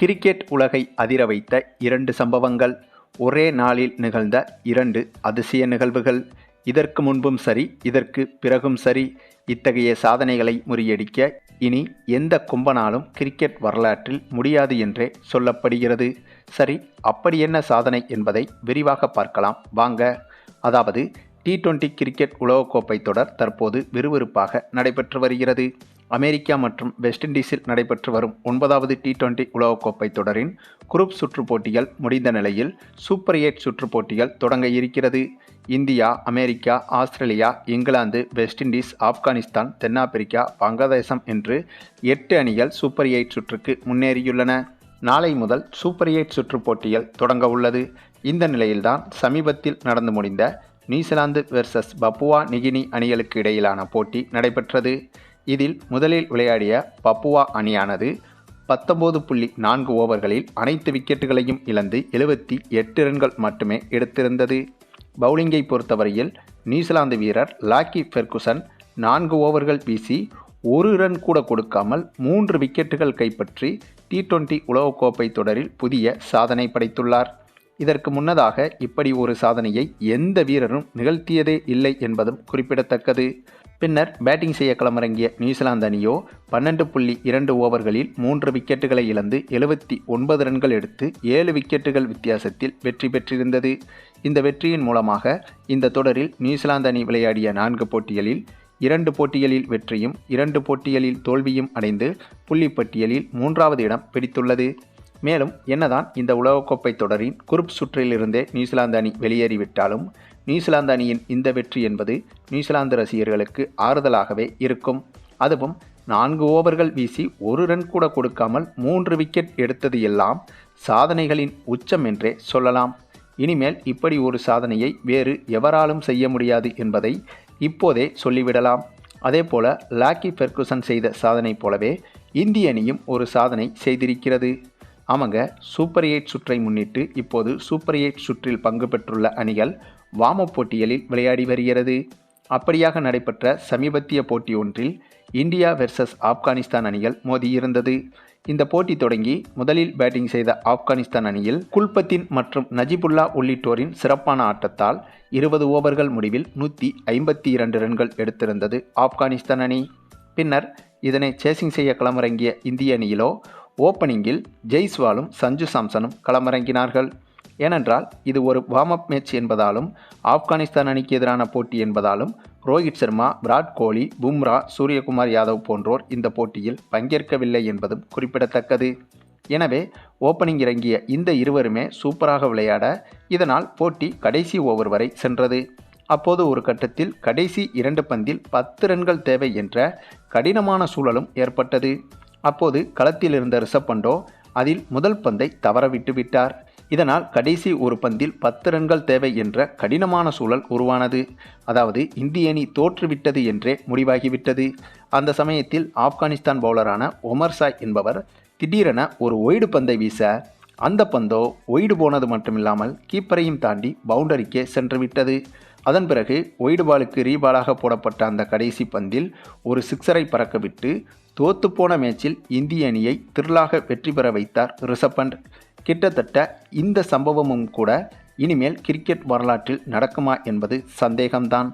Cricket உலகை அதிர வைத்த இரண்டு சம்பவங்கள். ஒரே நாளில் நிகழ்ந்த இரண்டு அதிசய நிகழ்வுகள். இதற்கு முன்பும் சரி இதற்கு பிறகும் சரி. இத்தகைய சாதனைகளை முறியடிக்க இனி எந்த கும்பனாலும் கிரிக்கெட் வரலாற்றில் முடியாது என்றே சொல்லப்படுகிறது. சரி அப்படி என்ன சாதனை என்பதை விரிவாக பார்க்கலாம். வாங்க அதாவது டி டுவெண்டி கிரிக்கெட் உலகக்கோப்பை தொடர் தற்போது விறுவிறுப்பாக நடைபெற்று வருகிறது. அமெரிக்கா மற்றும் வெஸ்ட் இண்டீஸில் நடைபெற்று வரும் ஒன்பதாவது டி டுவெண்டி உலகக்கோப்பை தொடரின் குரூப் சுற்றுப் போட்டிகள் முடிந்த நிலையில் சூப்பர் எயிட் சுற்றுப் போட்டிகள் தொடங்க இருக்கிறது. India America Australia England West Indies Afghanistan தென்னாப்பிரிக்கா வங்கதேசம் என்று எட்டு அணிகள் சூப்பர் எயிட் சுற்றுக்கு முன்னேறியுள்ளன. நாளை முதல் சூப்பர் எயிட் சுற்றுப் போட்டிகள் தொடங்க உள்ளது. இந்த நிலையில்தான் சமீபத்தில் நடந்து முடிந்த நியூசிலாந்து வெர்சஸ் பப்புவா நிகினி அணிகளுக்கு இடையிலான போட்டி நடைபெற்றது. இதில் முதலில் விளையாடிய பப்புவா அணியானது பத்தொன்பது புள்ளி நான்கு ஓவர்களில் அனைத்து விக்கெட்டுகளையும் இழந்து எழுபத்தி எட்டு ரன்கள் மட்டுமே எடுத்திருந்தது. பவுலிங்கை பொறுத்தவரையில் நியூசிலாந்து வீரர் லாக்கி ஃபெர்குசன் நான்கு ஓவர்கள் வீசி ஒரு ரன் கூட கொடுக்காமல் மூன்று விக்கெட்டுகள் கைப்பற்றி டி டுவெண்டி உலகக்கோப்பை தொடரில் புதிய சாதனை படைத்துள்ளார். இதற்கு முன்னதாக இப்படி ஒரு சாதனையை எந்த வீரரும் நிகழ்த்தியதே இல்லை என்பதும் குறிப்பிடத்தக்கது. பின்னர் பேட்டிங் செய்ய களமிறங்கிய நியூசிலாந்து அணியோ பன்னெண்டு புள்ளி இரண்டு ஓவர்களில் மூன்று விக்கெட்டுகளை இழந்து எழுபத்தி ஒன்பது ரன்கள் எடுத்து ஏழு விக்கெட்டுகள் வித்தியாசத்தில் வெற்றி பெற்றிருந்தது. இந்த வெற்றியின் மூலமாக இந்த தொடரில் நியூசிலாந்து அணி விளையாடிய நான்கு போட்டிகளில் இரண்டு போட்டிகளில் வெற்றியும் இரண்டு போட்டிகளில் தோல்வியும் அடைந்து புள்ளிப்பட்டியலில் மூன்றாவது இடம் பிடித்துள்ளது. மேலும் என்னதான் இந்த உலகக்கோப்பை தொடரின் குரூப் சுற்றிலிருந்தே நியூசிலாந்து அணி வெளியேறிவிட்டாலும் நியூசிலாந்து அணியின் இந்த வெற்றி என்பது நியூசிலாந்து ரசிகர்களுக்கு ஆறுதலாகவே இருக்கும். அதுவும் நான்கு ஓவர்கள் வீசி ஒரு ரன் கூட கொடுக்காமல் மூன்று விக்கெட் எடுத்தது எல்லாம் சாதனைகளின் உச்சம் என்றே சொல்லலாம். இனிமேல் இப்படி ஒரு சாதனையை வேறு எவராலும் செய்ய முடியாது என்பதை இப்போதே சொல்லிவிடலாம். அதேபோல லாக்கி ஃபெர்குசன் செய்த சாதனை போலவே இந்திய அணியும் ஒரு சாதனை செய்திருக்கிறது. ஆமாங்க சூப்பர் எயிட் சுற்றை முன்னிட்டு இப்போது சூப்பர் எயிட் சுற்றில் பங்கு பெற்றுள்ள அணிகள் வாம போட்டிகளில் விளையாடி வருகிறது. அப்படியாக நடைபெற்ற சமீபத்திய போட்டி ஒன்றில் இந்தியா வெர்சஸ் ஆப்கானிஸ்தான் அணிகள் மோதியிருந்தது இந்த போட்டி தொடங்கி முதலில் பேட்டிங் செய்த ஆப்கானிஸ்தான் அணியில் குல்பத்தின் மற்றும் நஜிபுல்லா உள்ளிட்டோரின் சிறப்பான ஆட்டத்தால் இருபது ஓவர்கள் முடிவில் நூற்றி ஐம்பத்தி இரண்டு ரன்கள் எடுத்திருந்தது ஆப்கானிஸ்தான் அணி. பின்னர் இதனை சேசிங் செய்ய களமிறங்கிய இந்திய அணியிலோ ஓப்பனிங்கில் ஜெய்ஸ்வாலும் சஞ்சு சாம்சனும் களமிறங்கினார்கள். ஏனென்றால் இது ஒரு வார்ம் அப் மேட்ச் என்பதாலும் ஆப்கானிஸ்தான் அணிக்கு எதிரான போட்டி என்பதாலும் ரோஹித் சர்மா விராட் கோலி பும்ரா சூரியகுமார் யாதவ் போன்றோர் இந்த போட்டியில் பங்கேற்கவில்லை என்பதும் குறிப்பிடத்தக்கது. எனவே ஓப்பனிங் இறங்கிய இந்த இருவருமே சூப்பராக விளையாட இதனால் போட்டி கடைசி ஓவர் வரை சென்றது. அப்போது ஒரு கட்டத்தில் கடைசி இரண்டு பந்தில் பத்து ரன்கள் தேவை என்ற கடினமான சூழலும் ஏற்பட்டது. அப்போது களத்தில் இருந்த ரிஷப் பண்டோ அதில் முதல் பந்தை தவறவிட்டு விட்டார். இதனால் கடைசி ஒரு பந்தில் பத்து ரன்கள் தேவை என்ற கடினமான சூழல் உருவானது. அதாவது இந்திய அணி தோற்றுவிட்டது என்றே முடிவாகிவிட்டது. அந்த சமயத்தில் ஆப்கானிஸ்தான் பவுலரான ஒமர் சாய் என்பவர் திடீரென ஒரு ஒய்டு பந்தை வீச அந்த பந்தோ ஒய்டு போனது மட்டுமில்லாமல் கீப்பரையும் தாண்டி பவுண்டரிக்கே சென்றுவிட்டது. அதன் பிறகு ஒய்டுபாலுக்கு ரீபாலாக போடப்பட்ட அந்த கடைசி பந்தில் ஒரு சிக்ஸரை பறக்கவிட்டு தோத்துப்போன மேட்சில் இந்திய அணியை திரளாக வெற்றி பெற வைத்தார் ரிஷப் பண்ட் கிட்டத்தட்ட இந்த சம்பவமும் கூட இனிமேல் கிரிக்கெட் வரலாற்றில் நடக்குமா என்பது சந்தேகம்தான்.